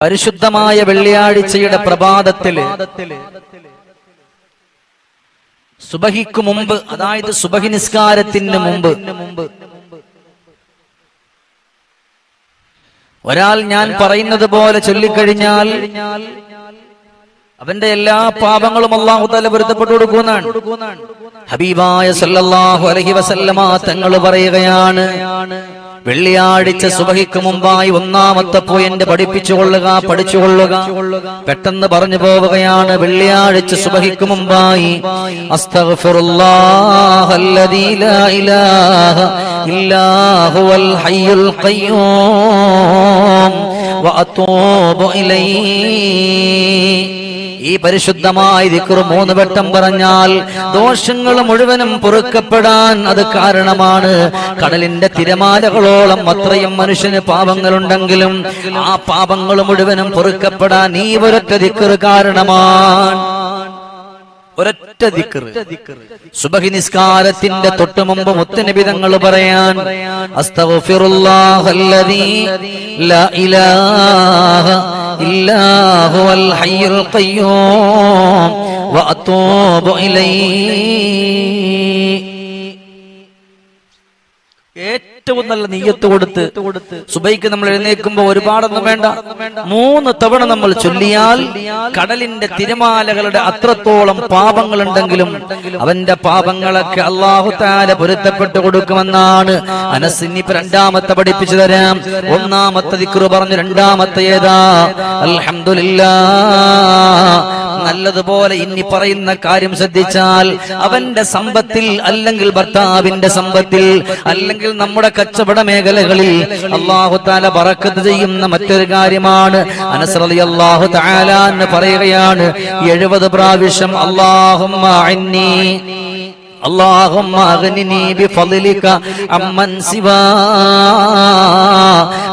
പരിശുദ്ധമായ വെള്ളിയാഴ്ചയുടെ പ്രഭാതത്തിൽ സുബഹിക്ക് മുമ്പ് അതായത് സുബഹി നിസ്കാരത്തിന് മുമ്പ് ഒരാൾ ഞാൻ പറയുന്നത് പോലെ ചൊല്ലിക്കഴിഞ്ഞാൽ അവന്റെ എല്ലാ പാപങ്ങളും അള്ളാഹു തല പൊരുത്തപ്പെട്ടു കൊടുക്കുന്നതാണ് ഹബീബായ സല്ലാഹു അലഹി വസല്ലമാ തങ്ങൾ പറയുകയാണ് വെള്ളിയാഴ്ച സുബഹിക്ക് മുമ്പായി ഒന്നാമത്തെ പോയിന്റ് പഠിപ്പിച്ചു കൊള്ളുക പഠിച്ചുകൊള്ളുക. പെട്ടെന്ന് പറഞ്ഞു പോവുകയാണ് വെള്ളിയാഴ്ച സുബഹിക്ക് മുമ്പായി. അസ്തഗ്ഫിറുല്ലാഹല്ലദീ ഈ പരിശുദ്ധമായ ദിക്കുറു മൂന്ന് വട്ടം പറഞ്ഞാൽ ദോഷങ്ങൾ മുഴുവനും പൊറുക്കപ്പെടാൻ അത് കാരണമാണ്. കടലിന്റെ തിരമാലകളോളം അത്രയും മനുഷ്യന് പാപങ്ങളുണ്ടെങ്കിലും ആ പാപങ്ങൾ മുഴുവനും പൊറുക്കപ്പെടാൻ ഈ ഒരൊറ്റ ദിക്കുറു കാരണമാണ്. ഒരൊറ്റ സുബഹി നിസ്കാരത്തിന്റെ തൊട്ടു മുമ്പ് മുത്തനിബിതങ്ങൾ പറയാൻ അസ്തഗ്ഫിറുല്ലാഹല്ലദീ ഏറ്റവും നല്ല നീയത്ത് കൊടുത്ത് സുബൈക്ക് നമ്മൾ എഴുന്നേൽക്കുമ്പോൾ ഒരുപാടൊന്നും വേണ്ട. മൂന്ന് തവണ നമ്മൾ ചൊല്ലിയാൽ കടലിന്റെ തിരമാലകളുടെ അത്രത്തോളം പാപങ്ങൾ ഉണ്ടെങ്കിലും അവന്റെ പാപങ്ങളൊക്കെ അള്ളാഹു താര പൊരുത്തപ്പെട്ടു കൊടുക്കുമെന്നാണ് അനസിനിപ്പ് രണ്ടാമത്തെ പഠിപ്പിച്ചു തരാം. ഒന്നാമത്തെ ദിക്റു പറഞ്ഞു രണ്ടാമത്തെ ഏതാ? അൽഹംദുലില്ലാ. നല്ലതുപോലെ ഇനി പറയുന്ന കാര്യം ശ്രദ്ധിച്ചാൽ അവന്റെ സമ്പത്തിൽ അല്ലെങ്കിൽ ഭർത്താവിന്റെ സമ്പത്തിൽ അല്ലെങ്കിൽ നമ്മുടെ കച്ചവട മേഖലകളിൽ അള്ളാഹു താല പറക്കത്ത് ചെയ്യുന്ന മറ്റൊരു കാര്യമാണ് അനസ്രലി അള്ളാഹു താല എന്ന് പറയുകയാണ് എഴുപത് പ്രാവശ്യം അള്ളാഹും اللهم اغنني بفضلك عمن سوى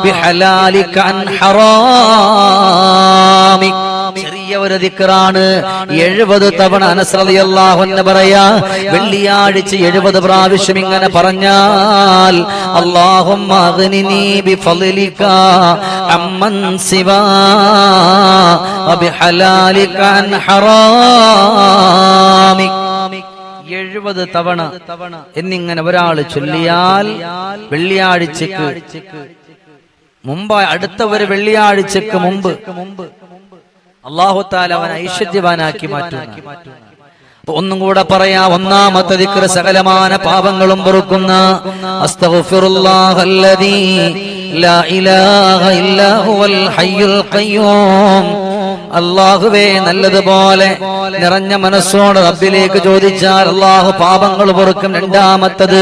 بحلالك عن حرامك ചെറിയ ഒരു ദിക്കറാണ് എഴുപത് തവണ അനസ്രതിയല്ലാഹു എന്ന് പറയാ വെള്ളിയാഴ്ച എഴുപത് പ്രാവശ്യം ഇങ്ങനെ പറഞ്ഞാൽ എഴുപത് തവണ എന്നിങ്ങനെ ഒരാൾ ചൊല്ലിയാൽ വെള്ളിയാഴ്ചക്ക് മുമ്പ് അടുത്ത ഒരു വെള്ളിയാഴ്ചക്ക് മുമ്പ് മുമ്പ് അള്ളാഹുത്താൽ അവൻ ഐശ്വര്യവാനാക്കി മാറ്റുന്നു. ഒന്നും കൂടെ പറയാ ഒന്നാമത്തെ ദിക്ര സകലമാന പാപങ്ങളും പൊറുക്കുന്ന അസ്തഗ്ഫിറുല്ലാഹല്ലദീ ലാ ഇലാഹ ഇല്ലാ ഹുവൽ ഹയ്യുൽ ഖയ്യൂം. അള്ളാഹുവേ നല്ലതുപോലെ നിറഞ്ഞ മനസ്സോട് റബ്ബിലേക്ക് ചോദിച്ചാൽ അള്ളാഹു പാപങ്ങൾ പൊറുക്കും രണ്ടാമത്തത്.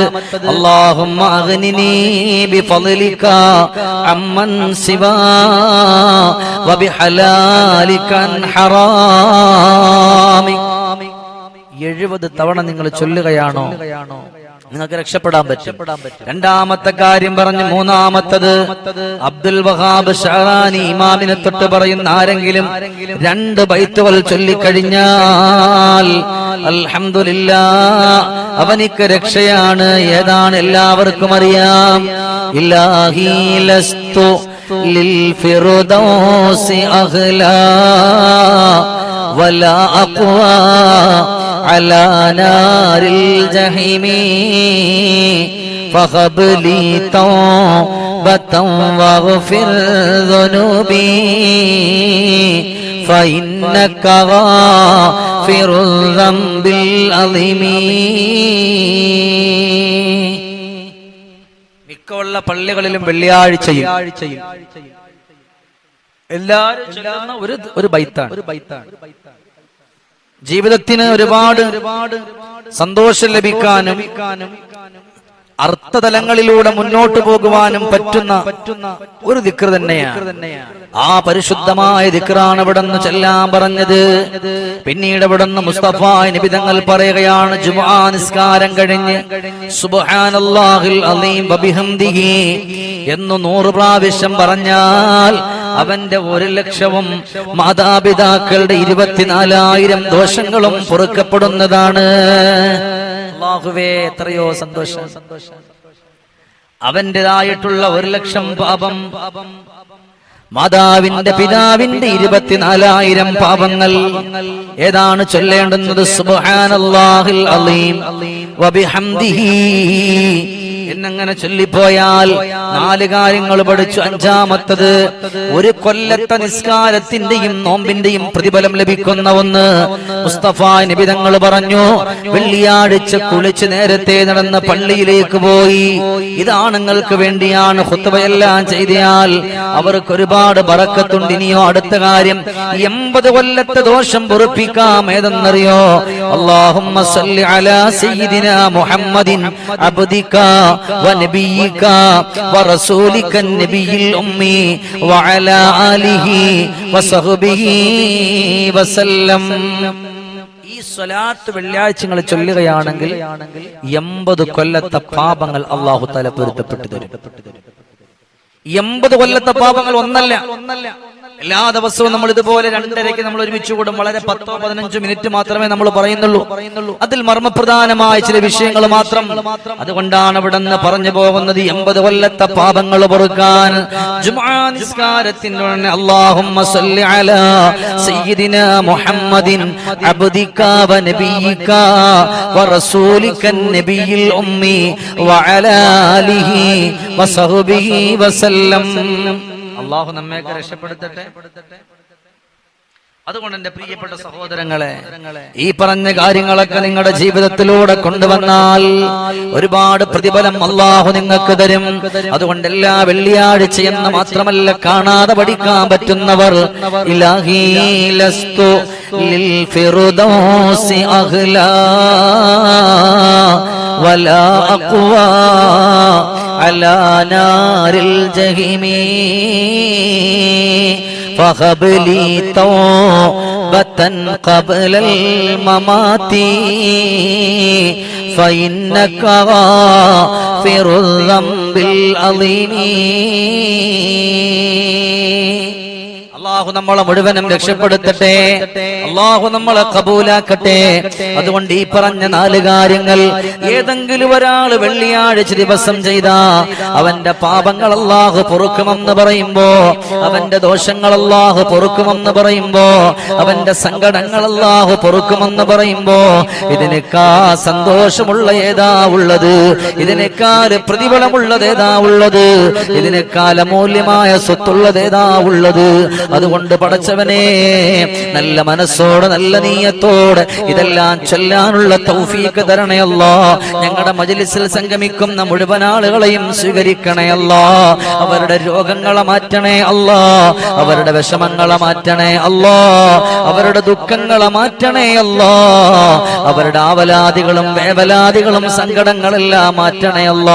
എഴുപത് തവണ നിങ്ങൾ ചൊല്ലുകയാണോ? നിങ്ങൾക്ക് രക്ഷപ്പെടാൻ പറ്റും. രണ്ടാമത്തെ കാര്യം പറഞ്ഞു മൂന്നാമത്തത് അബ്ദുൽ വഹാബ് ഷഹറാനി ഇമാമിനെ തൊട്ട് പറയുന്ന ആരെങ്കിലും രണ്ട് ബൈത്തുകൾ ചൊല്ലിക്കഴിഞ്ഞാൽ അൽഹംദുലില്ല അവനിക്ക് രക്ഷയാണ്. ഏതാണ് എല്ലാവർക്കും അറിയാം? ഇല്ലാഹി للفردوس أغلى ولا أقوى على نار الجحيم. فخب لي توبة واغفر ذنوبي. فإنك غافر الذنب العظيم. മിക്കുള്ള പള്ളികളിലും വെള്ളിയാഴ്ച എല്ലാവരും ചൊല്ലുന്ന ഒരു ഒരു ബൈത്താണ്. ഒരു ബൈത്താണ്. ജീവിതത്തിന് ഒരുപാട് ഒരുപാട് സന്തോഷം ലഭിക്കാനും അർത്ഥതലങ്ങളിലൂടെ മുന്നോട്ട് പോകുവാനും പറ്റുന്ന ഒരു ദിക്ർ തന്നെയാണ്. ആ പരിശുദ്ധമായ ദിക്റാണ് ഇവിടെ നിന്ന് ചെല്ലാൻ പറഞ്ഞത്. പിന്നീട് ഇവിടെ നിന്ന് മുസ്തഫ നിബിതങ്ങൾ പറയുകയാണ് ജുമാ നിസ്കാരം കഴിഞ്ഞ് അലീം എന്ന് നൂറ് പ്രാവശ്യം പറഞ്ഞാൽ അവന്റെ ഒരു ലക്ഷവും മാതാപിതാക്കളുടെ ഇരുപത്തിനാലായിരം ദോഷങ്ങളും പൊറുക്കപ്പെടുന്നതാണ്. അള്ളാഹുവേ എത്രയോ സന്തോഷം. അവന്റേതായിട്ടുള്ള ഒരു ലക്ഷം പാപം. മാതാവിന്റെ പിതാവിന്റെ ഇരുപത്തിനാലായിരം പാപങ്ങൾ. ഏതാണ് ചൊല്ലേണ്ടുന്നത്? സുബ്ഹാനല്ലാഹിൽ അലീം. വബിഹംദിഹി എന്നങ്ങനെ ചൊല്ലിപ്പോയാൽ നാല് കാര്യങ്ങൾ പഠിച്ചു അഞ്ചാമത്തത് ഒരു കൊല്ലത്തെ നിസ്കാരത്തിന്റെയും നോമ്പിന്റെയും പ്രതിഫലം ലഭിക്കുന്ന ഒന്ന്. മുസ്തഫ നിബിതങ്ങൾ പറഞ്ഞു വെള്ളിയാഴ്ച കുളിച്ച് നേരത്തെ നടന്ന പള്ളിയിലേക്ക് പോയി. ഇത് ആണുങ്ങൾക്ക് വേണ്ടിയാണ് ഹുത്തവയെല്ലാം ചെയ്താൽ അവർക്ക് ഒരുപാട് ബറക്കത്തുണ്ട്. ഇനിയോ അടുത്ത കാര്യം എൺപത് കൊല്ലത്തെ ദോഷം പൊറുപ്പിക്കാം. ഏതെന്നറിയോ? അള്ളാഹുമ്മ സല്ലി അലാ സയ്യിദിന മുഹമ്മദിൻ അബ്ദിക ونبيك ورسولك النبي الأمي وعلى آله وصحبه وسلم ഈ സ്വലാത്ത് വെള്ളിയാഴ്ചകൾ ചൊല്ലുകയാണെങ്കിൽ എൺപത് കൊല്ലത്തെ പാപങ്ങൾ അള്ളാഹു തല പൊരുത്തപ്പെട്ടു തരും എൺപത് കൊല്ലത്തെ പാപങ്ങൾ ഒന്നല്ല ഒന്നല്ല എല്ലാ ദിവസവും നമ്മൾ ഇതുപോലെ രണ്ടരയ്ക്ക് നമ്മൾ ഒരുമിച്ച് കൂടും. വളരെ പത്തോ പതിനഞ്ചോ മിനിറ്റ് മാത്രമേ നമ്മൾ പറയുന്നുള്ളൂ. അതിൽ മർമ്മപ്രധാനമായ ചില വിഷയങ്ങൾ മാത്രം. അതുകൊണ്ടാണ് അവിടെ നിന്ന് പറഞ്ഞു പോകുന്നത് എൺപത് കൊല്ലത്തെ പാപങ്ങൾ പൊറുക്കാൻ. അലാ സയ്യിദിന മുഹമ്മദിൻ നബിയിൽ ഉമ്മി വഅലാലിഹി വസഹബിഹി വസല്ലം. അള്ളാഹു നമ്മയൊക്കെ രക്ഷപ്പെടുത്തട്ടെ. അതുകൊണ്ട് എന്റെ പ്രിയപ്പെട്ട സഹോദരങ്ങളെ ഈ പറഞ്ഞ കാര്യങ്ങളൊക്കെ നിങ്ങളുടെ ജീവിതത്തിലൂടെ കൊണ്ടുവന്നാൽ ഒരുപാട് പ്രതിഫലം അള്ളാഹു നിങ്ങൾക്ക് തരും അതുകൊണ്ട് എല്ലാ വെള്ളിയാഴ്ച എന്ന് മാത്രമല്ല കാണാതെ പഠിക്കാൻ പറ്റുന്നവർ ഇലാഹി ലസ്തു ലിൽ ഫിറുദൗസി അഹ്ലാ വലാ അഖ്വാ على نار الجحيم فهب لي توبة قبل الممات فإنك غافر الذنب العظيم. അള്ളാഹു നമ്മളെ മുഴുവനും രക്ഷപ്പെടുത്തട്ടെ. അള്ളാഹു നമ്മളെ കബൂലാക്കട്ടെ. അതുകൊണ്ട് ഈ പറഞ്ഞ നാല് കാര്യങ്ങൾ ഏതെങ്കിലും ഒരാൾ വെള്ളിയാഴ്ച ദിവസം ചെയ്ത അവന്റെ പാപങ്ങൾ അള്ളാഹു പൊറുക്കുമെന്ന് പറയുമ്പോ അവന്റെ ദോഷങ്ങൾ അള്ളാഹു പൊറുക്കുമെന്ന് പറയുമ്പോ അവന്റെ സങ്കടങ്ങൾ അള്ളാഹു പൊറുക്കുമെന്ന് പറയുമ്പോ ഇതിനേക്കാ സന്തോഷമുള്ള ഏതാ ഉള്ളത്? ഇതിനേക്കാൾ പ്രതിഫലമുള്ളത് ഏതാ ഉള്ളത്? ഇതിനേക്കാൾ അമൂല്യമായ സ്വത്തുള്ളത് ഏതാ ഉള്ളത്? അതുകൊണ്ട് പടച്ചവനെ നല്ല മനസ്സോടെ നല്ല നീയത്തോടെ ഇതെല്ലാം ചൊല്ലാനുള്ള തൗഫീക്ക് തരണയല്ലോ ഞങ്ങളുടെ മജലിസിൽ സംഗമിക്കുന്ന മുഴുവൻ ആളുകളെയും സ്വീകരിക്കണയല്ലോ അവരുടെ രോഗങ്ങളെ മാറ്റണേ അല്ലോ. അവരുടെ വിഷമങ്ങളെ മാറ്റണേ അല്ലോ. അവരുടെ ദുഃഖങ്ങളെ മാറ്റണേ അല്ലോ. അവരുടെ ആവലാദികളും വേവലാദികളും സങ്കടങ്ങളെല്ലാം മാറ്റണേ അല്ല.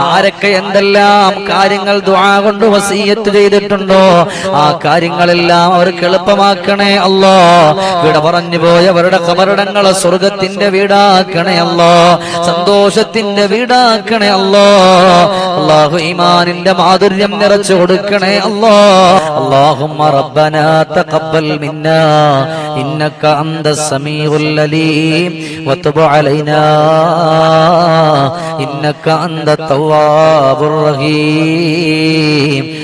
ആരൊക്കെ എന്തെല്ലാം കാര്യങ്ങൾ ദ്വാ കൊണ്ട് വസീയത്ത് ചെയ്തിട്ടുണ്ടോ ആ കടമകളെല്ലാം അവർക്ക് എളുപ്പമാക്കണേ അല്ലോ. വിട പറഞ്ഞു പോയവരുടെ കമരടങ്ങളെ സ്വർഗത്തിന്റെ വീടാക്കണേ അല്ലോ. സന്തോഷത്തിന്റെ വീടാക്കണേ അല്ലോ. അള്ളാഹു ഈമാനിന്റെ മാധുര്യം നിറച്ചു കൊടുക്കണേ അല്ലോ. അള്ളാഹുമ്മ റബ്ബന തഖബ്ബൽ മിന്നാ. ഇന്നക അന്ത സമീഉൽ അലീം. വതുബ് അലൈനാ. ഇന്നക അന്ത റഹീം.